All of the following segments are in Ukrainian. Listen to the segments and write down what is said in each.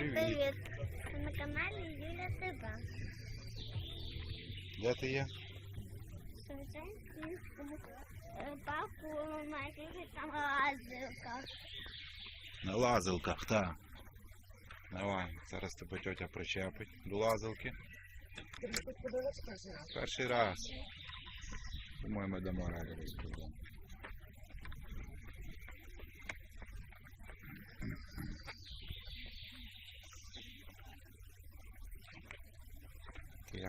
Привіт. привіт. Ви на каналі Юля ТВ. Де ти є? Шевченківському е, парку на якихось там лазилках. На лазилках, так. Давай, зараз тебе тьотя причепить до лазилки. Перший раз. Думаю, ми дамо раду розповідати.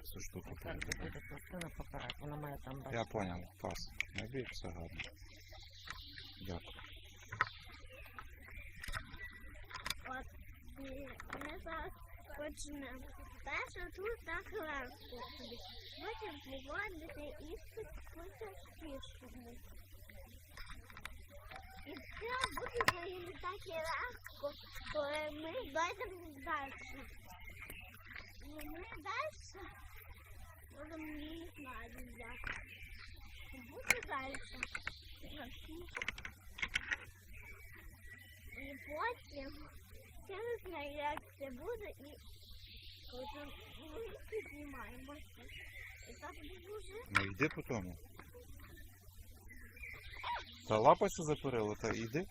Ти цю штуку Так, буде пластина поперед, вона має там бачити. Я понял, пас. Набіг, все гарно. Дякую. От ми зараз почнемо. Перше тут так легко собі. Потім поводити і потяжкішому. І це буде взагалі так і легко, коли ми дойдемо далі. Ми далі будемо не знаю як. Буде далі. І потім я не знаю, як це буде, і потім ми піднімаємося. І так дуже Ну йди по тому. Та лапайся за перило, та йди.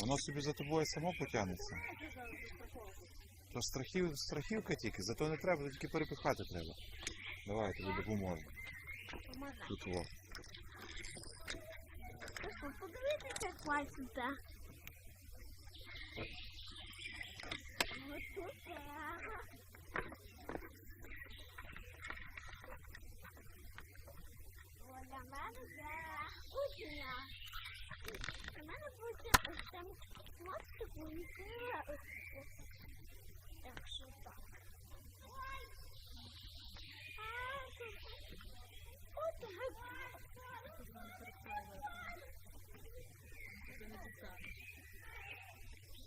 Воно собі за тобою само потягнеться. То страхів, страхівка тільки, зато не треба, тільки перепихати треба. Давай, я тобі допоможу. Тут во. Це кухня. Для мене буде ось там мостику і сила ось тут. Так що так. А, тут- Отак.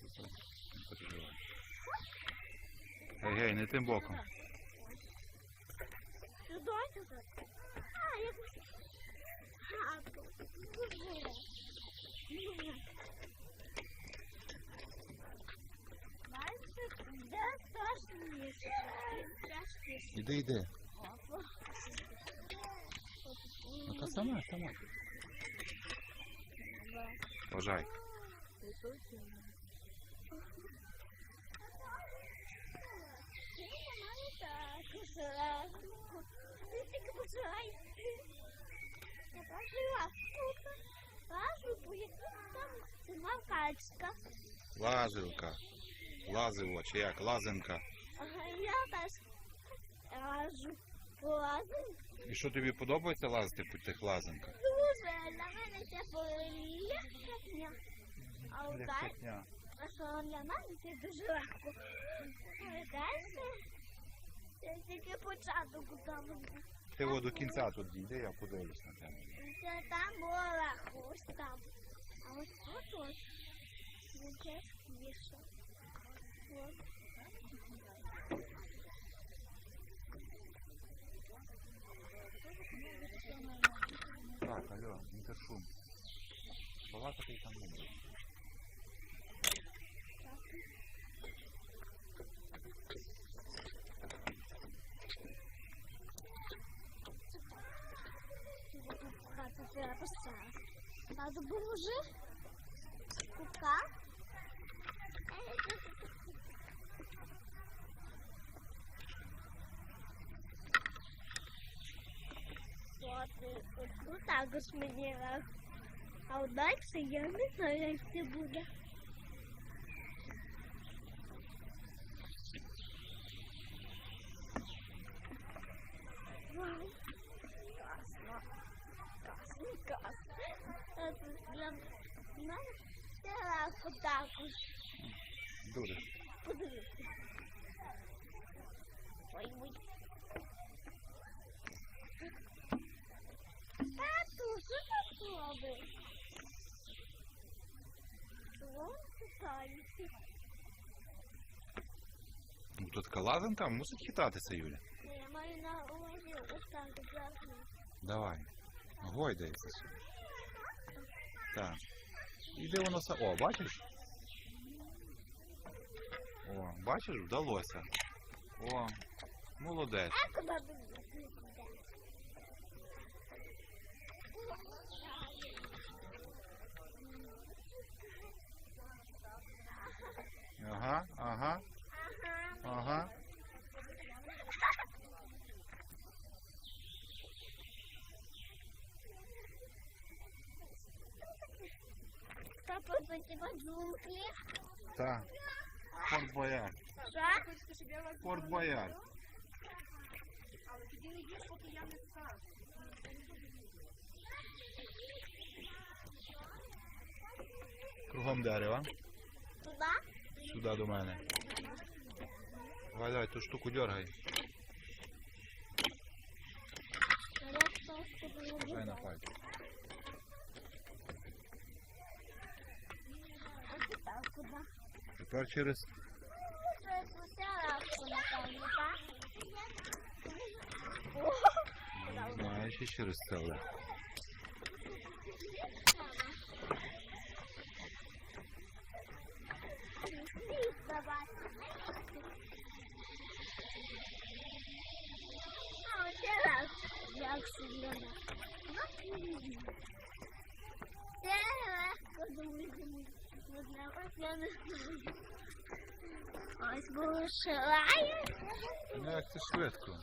Супер. Не переживай. Гей, не тим боком. Сюди, сюди. А, я... А, тут. Дуже. Дуже. Бачите, де страшніше. Страшніше. Іди, йди. Ну та сама, сама. Бажай. Тільки починай. Я прожила тут. Лазу буде там сама качка. Лазилка. Лазиво, чи як? Лазинка. Ага, Я теж лажу. Лазу. І що тобі подобається лазити по тих лазинках? Дуже для мене це полегкотня. А от далі, а що для мене це дуже легко. А далі це тільки початок там. Ти во до кінця тут дійди, я подивлюсь на тебе. Це там легко, ось там. А ось тут ось. Це Так, алло, інтершум. Балакати там не буде. Хата треба поставити. Та допоможи. Кука. От, от тут також мені раз. А от далі я не знаю, як це це легко також. Дуже. Подивіться. Ой, ой. Тату, що ти робиш? Чого ти танці? Ну тут така лазинка мусить хитатися, Юля. Я маю на увазі ось так зараз. Давай. Гойдається сюди. Так. І де воно са. О, бачиш? О, бачиш, вдалося. О, молодець. А куди ви йдете? Ага, Так. Форт Боярд. Форт Боярд. Кругом дерева. Туди? Сюди до мене. Давай, ту штуку дергай. Я на пальці. А сюди куди? Тепер через. Це спустя напевно, так? О, Не знаю, чи через це. але. світ давай. А, оце раз. Як сильно. Це легко думаю. Не знаю, ось я не знаю. Ось було шилає. Ну як це швидко.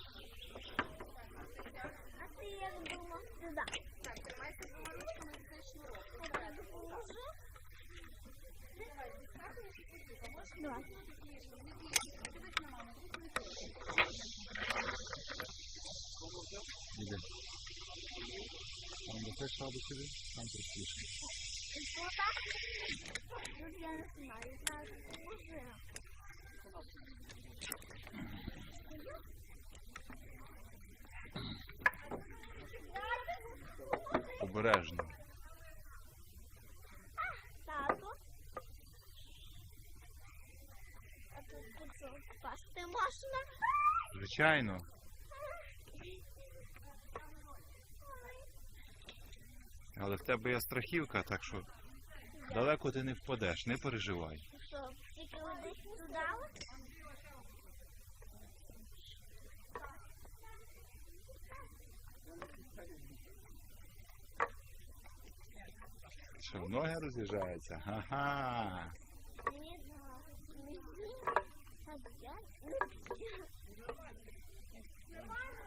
А ти як думав сюди? Так, тримайся двома ручками за цей шнурок. Я допоможу. Давай. Іде. Там до шаби сюди, там простіше. Я не знаю. Обережно. Тату. А тут що, впасти можна? Звичайно. Але в тебе є страхівка, так що далеко ти не впадеш, не переживай. Що, тільки десь туди? Що, ноги роз'їжджаються? Ха-ха. Не знаю.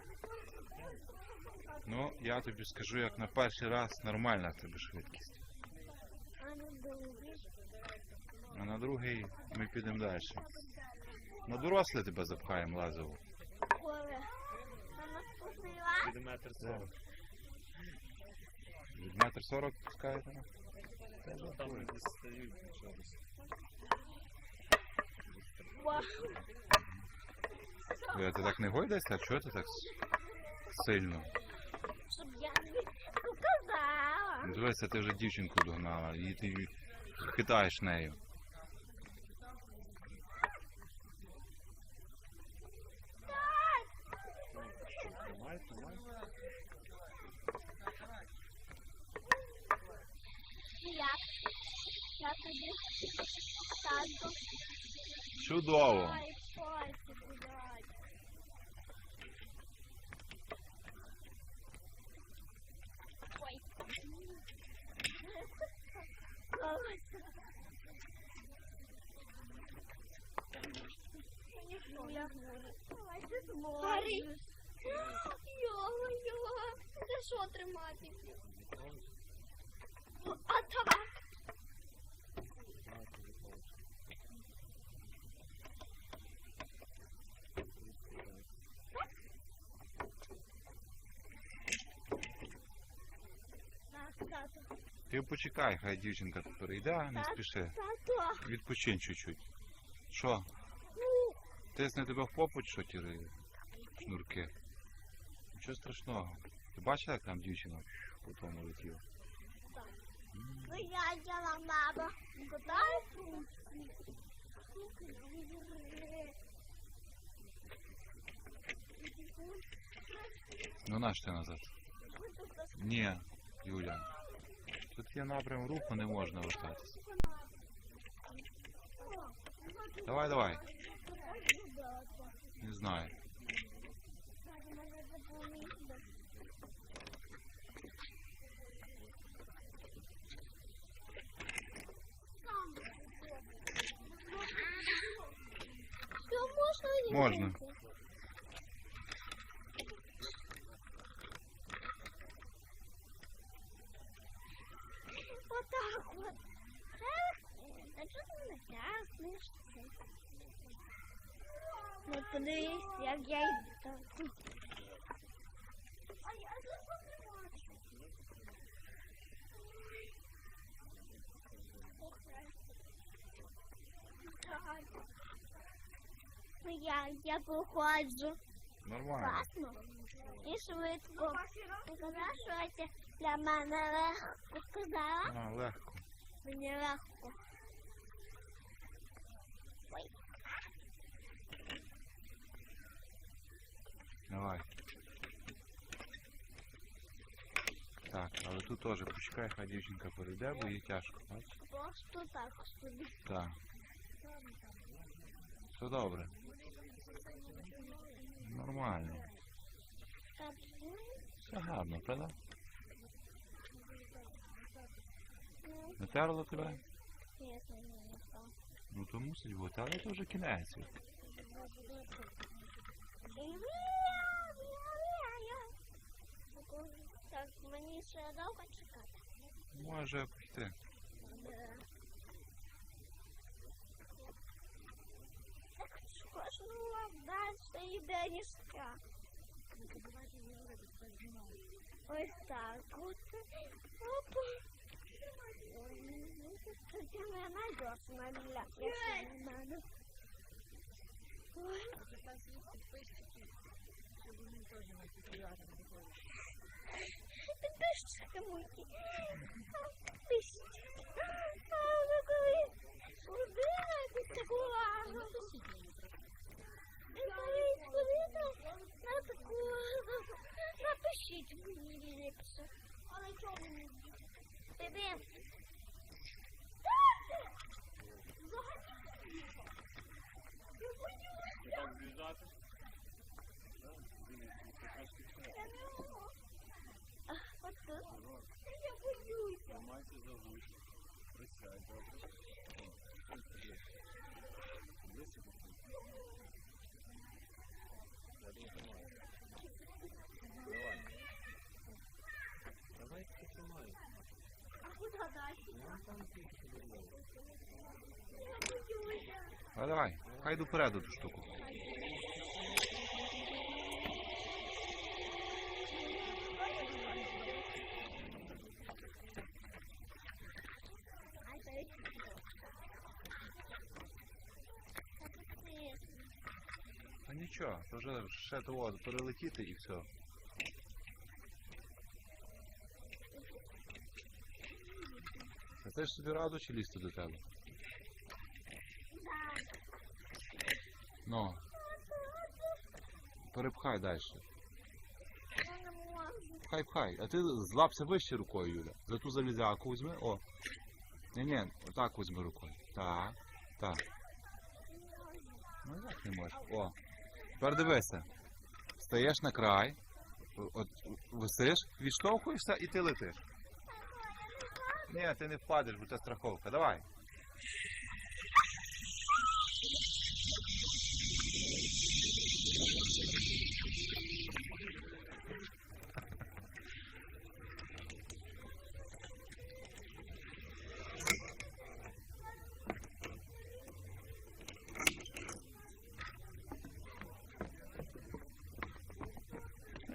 Ну, я тобі скажу, як на перший раз нормальна тебе швидкість. А на другий ми підемо далі. На доросле тебе запхаємо лазову. Від метр сорок. Від метр сорок пускаєте? Ну, Там не дістають чогось. Ви ти так не гойдаєшся, а чого ти так сильно? Щоб я не показала. Дивися, ти вже дівчинку догнала, і ти хитаєш нею. Як? Я тобі. Чудово! Ай, пальці гуляють. Ой. Йо-йо, це що тримати? А. Так, почекай, хай дівчинка перейде, не Так. спіши. Тату. Відпочинь чуть-чуть. Що? Ну, Тисне тебе в попу, що ті ри- шнурки? Нічого страшного. Ти бачила, як там дівчина по тому летіла? ну я діла мама. Куди? Ну наш ти назад. Ні, Юля. Тут є напрям руху, не можна вертатися. Давай, давай. Не знаю. Може, мене допомогти? Там. Що можна Можна. їхати? Отак от. Та чого ти не тягнеш? Ну подивись, як я йду. А я тут не бачу. Ну, Я, я проходжу. Нормально. Класно і швидко. Сказала, що це для мене легко. Сказала? А, легко. Мені легко. Ой. Давай. Так, але тут теж почекай, хай дівчинка перейде, бо їй тяжко, бачиш? Просто так собі. Так. Все добре. Нормально. Все гарно, правда? Не терло тебе? чесно, не так. Ну то мусить бути, але це вже кінець. Так, мені ще довго чекати. Може піти. Так що ж ну далі йде ніжка. Ось так от. Опа. Ой, ну, Це не найдовше на для. Якщо не надо. Ой. Підписчики мої. Підписчики. А ви коли подивитесь таку увагу. Ви коли подивитесь на таку увагу, напишіть мені ліпше. Але трошки все. От тут. Я боюся. Тримайся за тримаю. Давай. Давай, тримай. А куди далі? Ну, там тільки подивилися. Я боюся. А давай, хай йду вперед ту штуку. А нічого, то вже ще того перелетіти і все. Ж собі раду чи лізти до тебе? Ну, перепхай далі. Пхай, пхай. А ти злапся вище рукою, Юля. За ту залізяку візьми. О. Ні, ні, отак візьми рукою. Так, так. Ну як не можеш? О. Тепер дивися. Стаєш на край, от висиш, відштовхуєшся і ти летиш. Ні, ти не впадеш, бо це страховка. Давай.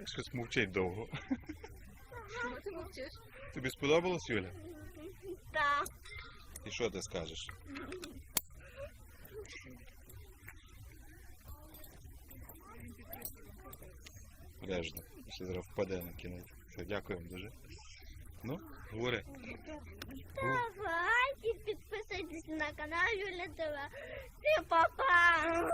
Щось мовчить довго. Чому ти мовчиш? Тобі сподобалось, Юля? Так. І що ти скажеш? Обережно, ще зараз впаде на кінець. Все, дякую вам дуже. Ну, говори. Давайте підписуйтесь на канал Юля ТВ. Всім па-па!